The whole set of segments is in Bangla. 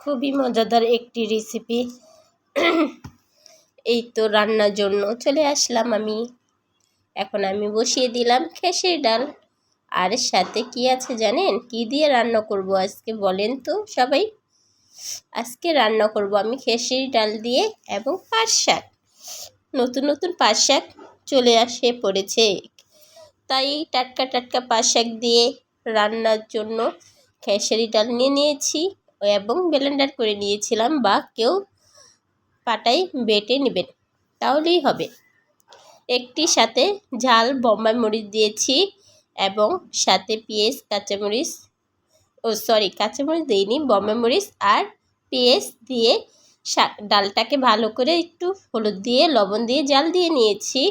খুবই মজাদার একটি রেসিপি এই তো রান্নার জন্য চলে আসলাম আমি। এখন আমি বসিয়ে দিলাম খেসের ডাল। আর সাথে কি আছে জানেন? কি দিয়ে রান্না করব আজকে বলেন তো সবাই। আজকে রান্না করব আমি খেসের ডাল দিয়ে এবং পাট শাক। নতুন নতুন পাট শাক চলে আসে পড়েছে। তাই টাটকা টাটকা পাট শাক দিয়ে রান্নার জন্য খেসারি ডাল নিয়ে নিয়েছি। এবং ব্লেন্ডার করে নিয়েছিলাম বা কেউ পাটাই বেটে নেবেন, তাহলেই হবে। একটি সাথে ঝাল, বোম্বাই মরিচ দিয়েছি এবং সাথে পেঁয়াজ, কাঁচামরিচ, ও সরি কাঁচামরিচ দিইনি, বোম্বাই মরিচ আর পেঁয়াজ দিয়ে ডালটাকে ভালো করে একটু হলুদ দিয়ে, লবণ দিয়ে জাল দিয়ে নিয়েছি।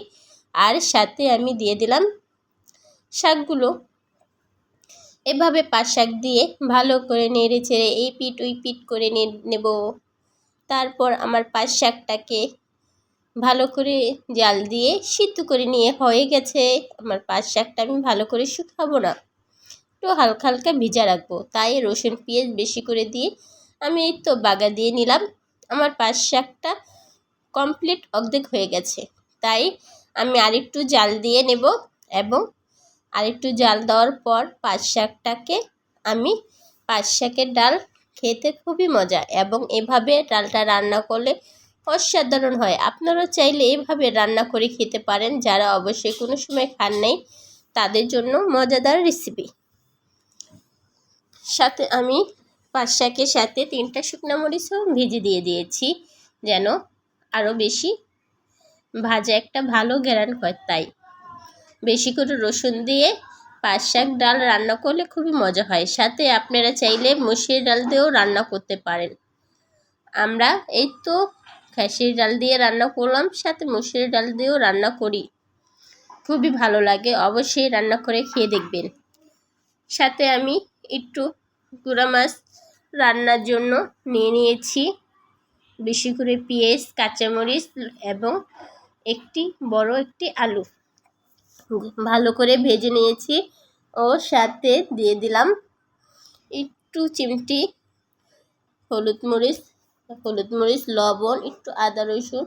আর সাথে আমি দিয়ে দিলাম শাকগুলো। এভাবে শাক দিয়ে ভালো করে নেড়ে চেড়ে এই পিট, ওই পিট করে নেব। তারপর আমার শাকটাকে ভালো করে জাল দিয়ে সিদ্ধ করে নিয়ে হয়ে গেছে। আমার শাকটা আমি ভালো করে শুকাবো না। একটু হালকা হালকা ভিজা রাখব। তাই রসুন, পেঁয়াজ বেশি করে দিয়ে আমি এই তো বাগা দিয়ে নিলাম। আমার শাকটা কমপ্লিট অর্ধেক হয়ে গেছে। তাই আমি আরেকটু জাল দিয়ে নেব এবং আরেকটু জাল দেওয়ার পর পাট শাকটাকে আমি পাট শাকের ডাল খেতে খুবই মজা এবং এভাবে ডালটা রান্না করলে অসাধারণ হয়। আপনারা চাইলে এভাবে রান্না করে খেতে পারেন, যারা অবশ্যই কোনো সময় খান নাই, তাদের জন্য মজাদার রেসিপি সাথে আমি পাঁচ শাকের সাথে তিনটা শুকনো মরিচও ভেজে দিয়ে দিয়েছি, যেন আরও বেশি ভাজা একটা ভালো গ্যারান হয় তাই। বেশি করে রসুন দিয়ে পাঁচ শাক ডাল রান্না করলে খুবই মজা হয়। সাথে আপনারা চাইলে মুসির ডাল দিয়েও রান্না করতে পারেন। আমরা এই তো খাসির ডাল দিয়ে রান্না করলাম, সাথে মুসুর ডাল দিয়েও রান্না করি। খুবই ভালো লাগে, অবশ্যই রান্না করে খেয়ে দেখবেন। সাথে আমি একটু গুঁড়া মাছ রান্নার জন্য নিয়ে নিয়েছি। বেশি করে পেঁয়াজ, কাঁচামরিচ এবং একটি বড় একটি আলু। ভালো করে ভেজে নিয়েছি ও সাথে দিয়ে দিলাম একটু চিমটি, হলুদ মরিচ হলুদ মরিচ, লবণ, একটু আদা রসুন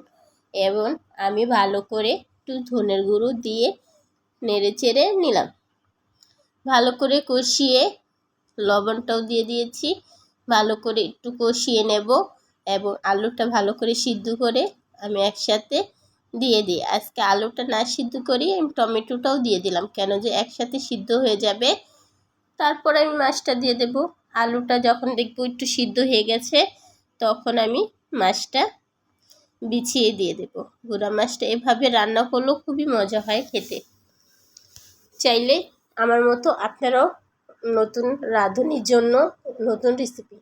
এবং আমি ভালো করে একটু ধনের গুঁড়ো দিয়ে নেড়ে চেড়ে নিলাম। ভালো করে কষিয়ে লবণটাও দিয়ে দিয়েছি। ভালো করে একটু কষিয়ে নেব এবং আলুটা ভালো করে সিদ্ধ করে আমি একসাথে দিয়ে দিই। আজকে আলুটা না সিদ্ধ করি, আমি টমেটোটাও দিয়ে দিলাম। কেন যে একসাথে সিদ্ধ হয়ে যাবে। তারপর আমি মাছটা দিয়ে দেব। আলুটা যখন দেখব একটু সিদ্ধ হয়ে গেছে, তখন আমি মাছটা বিছিয়ে দিয়ে দেব। গুঁড়া মাছটা এভাবে রান্না করলেও খুবই মজা হয় খেতে। চাইলে আমার মতো আপনারাও নতুন রাঁধুনির জন্য নতুন রেসিপি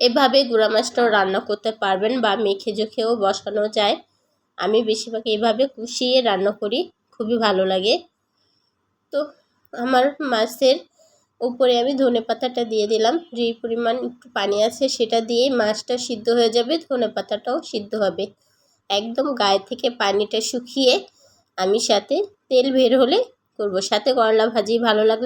এভাবে গুঁড়া মাছটাও রান্না করতে পারবেন বা মেখে জোখেও বসানো যায়। আমি বেশিরভাগ এভাবে কুষিয়ে রান্না করি, খুবই ভালো লাগে। তো আমার মাছের উপরে আমি ধনে পাতাটা দিয়ে দিলাম। যে পরিমাণ একটু পানি আছে সেটা দিয়ে মাছটা সিদ্ধ হয়ে যাবে, ধনে পাতাটাও সিদ্ধ হবে। একদম গায়ে থেকে পানিটা শুকিয়ে আমি সাথে তেল বের হলে করব। সাথে করলা ভাজি ভালো লাগবে